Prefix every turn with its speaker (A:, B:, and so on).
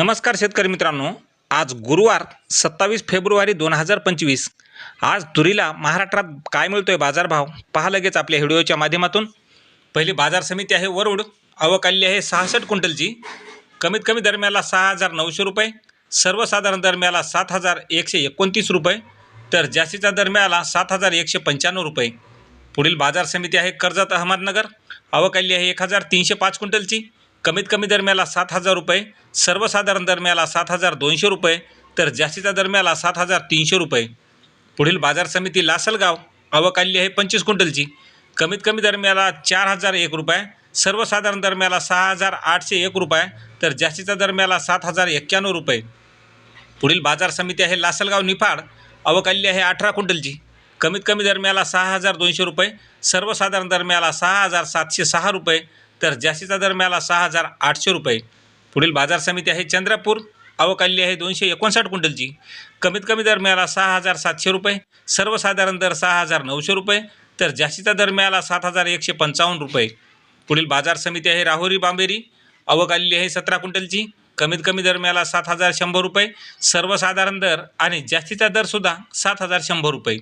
A: नमस्कार शेतकरी मित्रांनो. आज गुरुवार सत्तावीस फेब्रुवारी दोन हजार पंचवीस. आज तुरीला महाराष्ट्रात काय मिळतोय बाजारभाव? पहा लगेच आपल्या व्हिडिओच्या माध्यमातून. पहिली बाजार समिती आहे वरुड. अवकाल्य आहे सहासष्ट क्विंटलची. कमीत कमी दरम्याला सहा हजार नऊशे रुपये. सर्वसाधारण दरम्याला सात हजार एकशे एकोणतीस रुपये. तर जास्तीचा दरम्याला सात हजार एकशे पंच्याण्णव रुपये. पुढील बाजार समिती आहे कर्जत अहमदनगर. अवकाल्य आहे एक हजार तीनशे पाच क्विंटलची. कमीत कमी दरम्याला सात हजार रुपये सर्वसाधारण दरम्याला सात हजार दोनशे रुपये तर जास्तीचा दरम्याला सात हजार तीनशे रुपये. पुढील बाजार समिती लासलगाव अवकाल्य आहे पंचवीस क्विंटलची. कमीत कमी दरम्याला चार हजार एक रुपये सर्वसाधारण दरम्याला सहा हजार आठशे एक रुपये तर जास्तीचा दरम्याला सात हजार एक्क्याण्णव रुपये. पुढील बाजार समिती आहे लासलगाव निफाड अवकाल्य आहे अठरा क्विंटलची. कमीत कमी दरम्याला सहा हजार दोनशे रुपये सर्वसाधारण दरम्याला सहा हजार सातशे सहा रुपये तर जास्तीचा दरम्याला सहा हजार आठशे रुपये. पुढील बाजार समिती आहे चंद्रपूर. अवकाल्य आहे दोनशे एकोणसाठ क्विंटलची. कमीत कमी दरम्याला सहा हजार सातशे रुपये. सर्वसाधारण दर सहा हजार नऊशे रुपये. तर जास्तीचा दरम्याला सात हजार एकशे पंचावन्न रुपये. पुढील बाजार समिती आहे राहुरी बांबेरी. अवकाल्य आहे सतरा क्विंटलची. कमीत कमी दरम्याला सात हजार शंभर रुपये. सर्वसाधारण दर आणि जास्तीचा दरसुद्धा सात हजार शंभर रुपये.